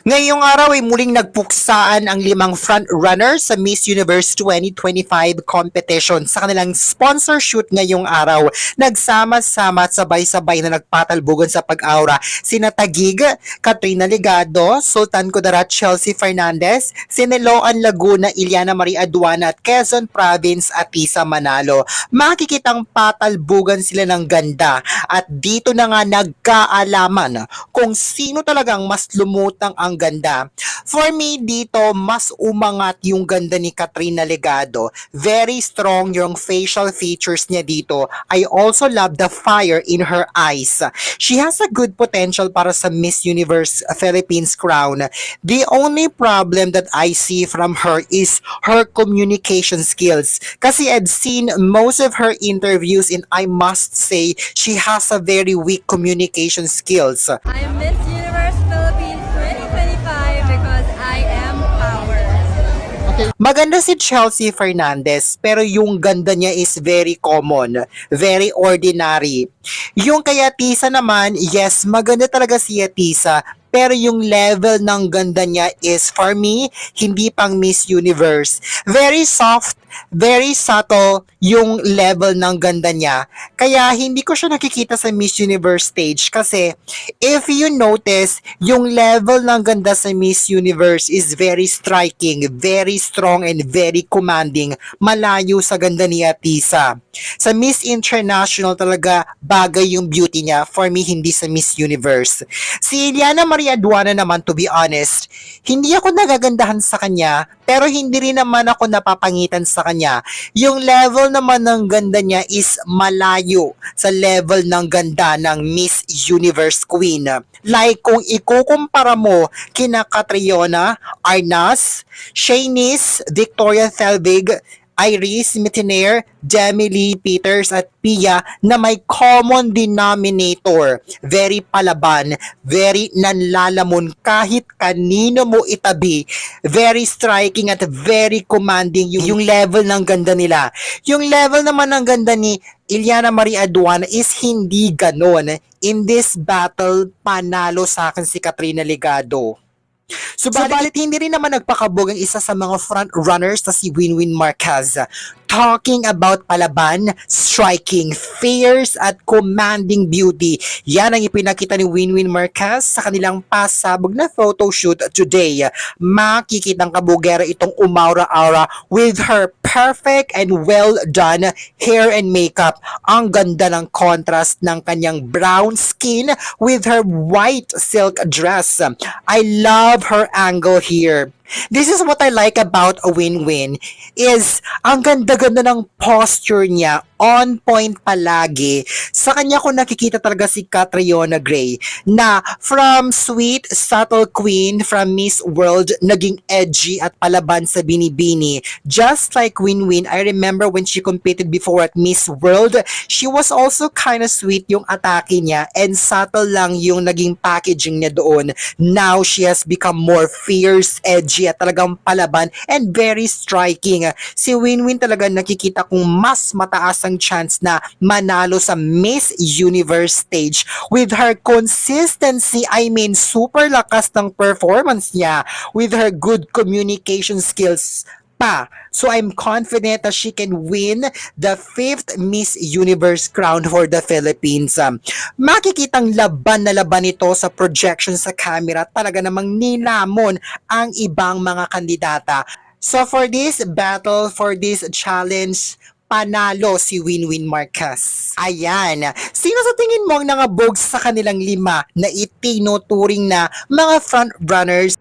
Ngayong araw ay muling nagpuksaan ang limang front-runners sa Miss Universe 2025 competition sa kanilang sponsor shoot ngayong araw. Nagsama-sama at sabay-sabay na nagpatalbugan sa pag-aura sina Tagig, Katrina Ligado, Sultan Kudarat, Chelsea Fernandez, Sineloan Laguna, Iliana Maria Aduana at Quezon Province at Tisa Manalo. Makikitang patalbugan sila ng ganda at dito na nga nagkaalaman kung sino talagang mas lumutang ang ganda. For me, dito, mas umangat yung ganda ni Katrina Legado. Very strong yung facial features niya dito. I also love the fire in her eyes. She has a good potential para sa Miss Universe Philippines crown. The only problem that I see from her is her communication skills. Kasi I've seen most of her interviews and I must say she has a very weak communication skills. I'm Miss Maganda si Chelsea Fernandez pero yung ganda niya is very common, very ordinary. Yung kay Atisa naman, yes, maganda talaga si Atisa pero yung level ng ganda niya is for me, hindi pang Miss Universe. Very soft, very subtle yung level ng ganda niya. Kaya hindi ko siya nakikita sa Miss Universe stage kasi if you notice, yung level ng ganda sa Miss Universe is very striking, very strong and very commanding. Malayo sa ganda ni Atisa. Sa Miss International talaga bagay yung beauty niya. For me, hindi sa Miss Universe. Si Iliana Maria Duana naman, to be honest, hindi ako nagagandahan sa kanya, pero hindi rin naman ako napapangitan sa kanya. Yung level naman ng ganda niya is malayo sa level ng ganda ng Miss Universe Queen. Like kung ikukumpara mo kina Catriona, Arnas, Shanice, Victoria Thelvig, Iris Mitiner, Demi Lee Peters at Pia na may common denominator. Very palaban, very nanlalamon kahit kanino mo itabi. Very striking at very commanding yung, yung level ng ganda nila. Yung level naman ng ganda ni Iliana Maria Aduana is hindi ganon. In this battle, panalo sa akin si Katrina Legado. Subalit, hindi rin naman nagpakabog ang isa sa mga front runners na si Winwin Marquez. Talking about palaban, striking, fierce at commanding beauty. Yan ang ipinakita ni Winwin Marquez sa kanilang pasabog na photoshoot today. Makikitang kabugera itong umaura-aura with her perfect and well done hair and makeup. Ang ganda ng contrast ng kanyang brown skin with her white silk dress. I love her angle here. This is what I like about a win-win is ang ganda-ganda ng posture niya on point palagi. Sa kanya ko nakikita talaga si Catriona Gray na from sweet, subtle queen from Miss World naging edgy at palaban sa binibini. Just like Win-Win, I remember when she competed before at Miss World, she was also kind of sweet yung atake niya and subtle lang yung naging packaging niya doon. Now she has become more fierce, edgy at talagang palaban and very striking. Si Win-Win talaga nakikita kong mas mataas ang chance na manalo sa Miss Universe stage with her consistency. I mean, super lakas ng performance niya with her good communication skills pa. So I'm confident that she can win the fifth Miss Universe crown for the Philippines. Um, makikitang laban na laban ito sa projection sa camera. Talaga namang nilamon ang ibang mga kandidata. So for this battle, for this challenge, panalo si Winwin Marquez. Ayan. Sino sa tingin mo ang nangabog sa kanilang lima na itinuturing na mga front runners